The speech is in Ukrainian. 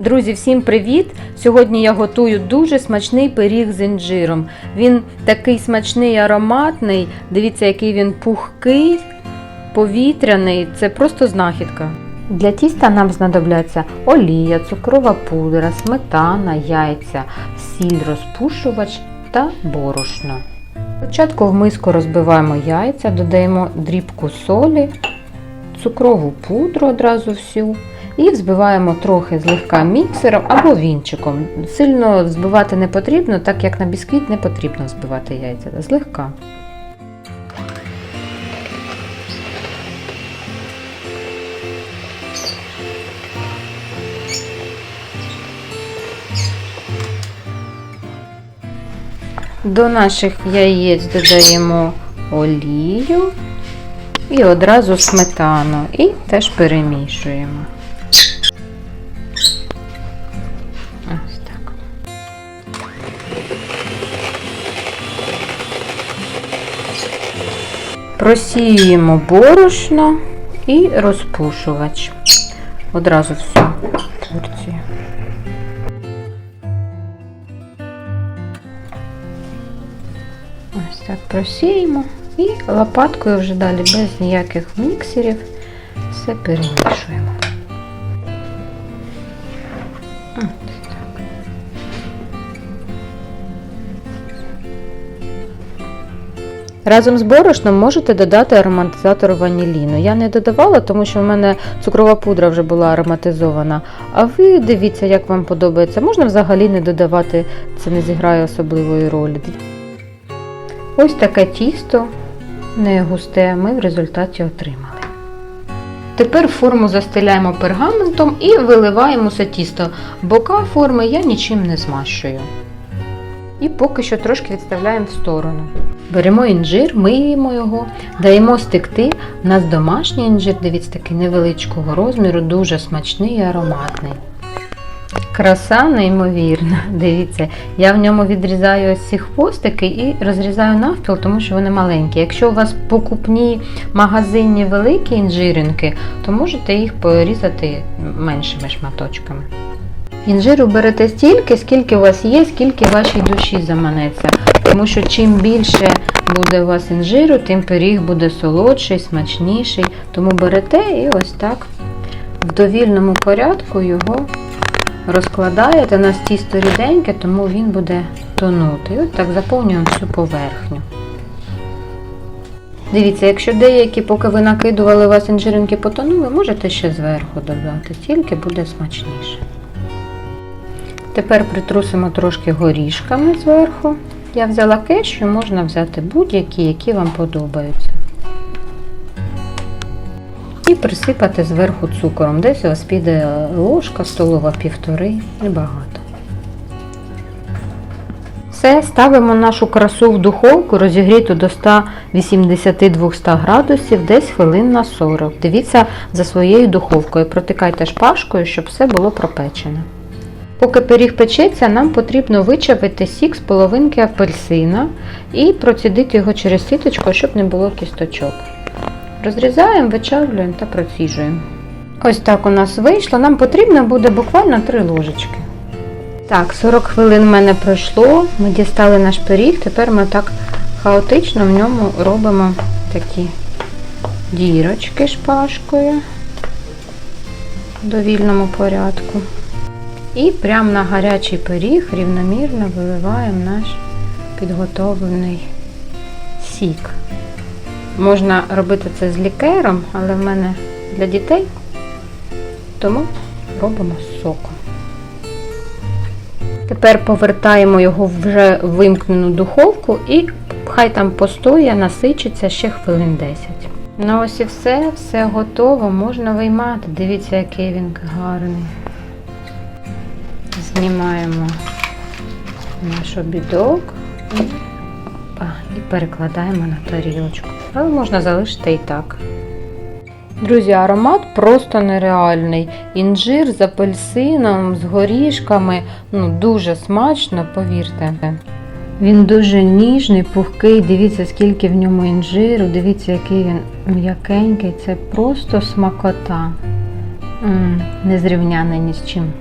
Друзі, всім привіт! Сьогодні я готую дуже смачний пиріг з інжиром. Він такий смачний, ароматний. Дивіться, який він пухкий, повітряний. Це просто знахідка. Для тіста нам знадобляться олія, цукрова пудра, сметана, яйця, сіль, розпушувач та борошно. Спочатку в миску розбиваємо яйця, додаємо дрібку солі, цукрову пудру одразу всю. І взбиваємо трохи злегка міксером або вінчиком. Сильно взбивати не потрібно, так як на бісквіт не потрібно взбивати яйця. Злегка. До наших яєць додаємо олію і одразу сметану і теж перемішуємо. Просіюємо борошно і розпушувач. Одразу всю порцію. Ось так просіємо і лопаткою вже далі без ніяких міксерів все перемішуємо. Разом з борошном можете додати ароматизатор ваніліну. Я не додавала, тому що в мене цукрова пудра вже була ароматизована. А ви дивіться, як вам подобається. Можна взагалі не додавати, це не зіграє особливої ролі. Ось таке тісто, не густе, ми в результаті отримали. Тепер форму застеляємо пергаментом і виливаємо це тісто. Бока форми я нічим не змащую. І поки що трошки відставляємо в сторону. Беремо інжир, миємо його, даємо стекти. У нас домашній інжир, дивіться, такий невеличкого розміру, дуже смачний і ароматний. Краса неймовірна. Дивіться, я в ньому відрізаю ось ці хвостики і розрізаю навпіл, тому що вони маленькі. Якщо у вас покупні магазинні великі інжиринки, то можете їх порізати меншими шматочками. Інжиру берете стільки, скільки у вас є, скільки вашій душі заманеться. Тому що чим більше буде у вас інжиру, тим пиріг буде солодший, смачніший. Тому берете і ось так в довільному порядку його розкладаєте. У нас тісто ріденьке, тому він буде тонути. І от так заповнюємо всю поверхню. Дивіться, якщо деякі, поки ви накидували у вас інжиринки потонули, можете ще зверху додати, тільки буде смачніше. Тепер притрусимо трошки горішками зверху. Я взяла кешю, можна взяти будь-які, які вам подобаються. І присипати зверху цукором. Десь у вас піде ложка столова півтори, небагато. Все, ставимо нашу красу в духовку, розігріту до 180-200 градусів, десь хвилин на 40. Дивіться за своєю духовкою. Протикайте шпажкою, щоб все було пропечене. Поки пиріг печеться, нам потрібно вичавити сік з половинки апельсина і процідити його через сіточку, щоб не було кісточок. Розрізаємо, вичавлюємо та проціжуємо. Ось так у нас вийшло. Нам потрібно буде буквально 3 ложечки. Так, 40 хвилин в мене пройшло. Ми дістали наш пиріг, тепер ми так хаотично в ньому робимо такі дірочки шпажкою в довільному порядку. І прямо на гарячий пиріг рівномірно виливаємо наш підготовлений сік. Можна робити це з лікером, але в мене для дітей, тому робимо з соком. Тепер повертаємо його в вже вимкнену духовку і хай там постоє, насичиться ще хвилин 10. Ну ось і все, все готово, можна виймати. Дивіться, який він гарний. Знімаємо наш обідок і, перекладаємо на тарілочку. Але можна залишити і так. Друзі, аромат просто нереальний. Інжир з апельсином, з горішками. Ну, дуже смачно, повірте. Він дуже ніжний, пухкий. Дивіться, скільки в ньому інжиру, дивіться, який він м'якенький. Це просто смакота. М, Незрівняний ні з чим.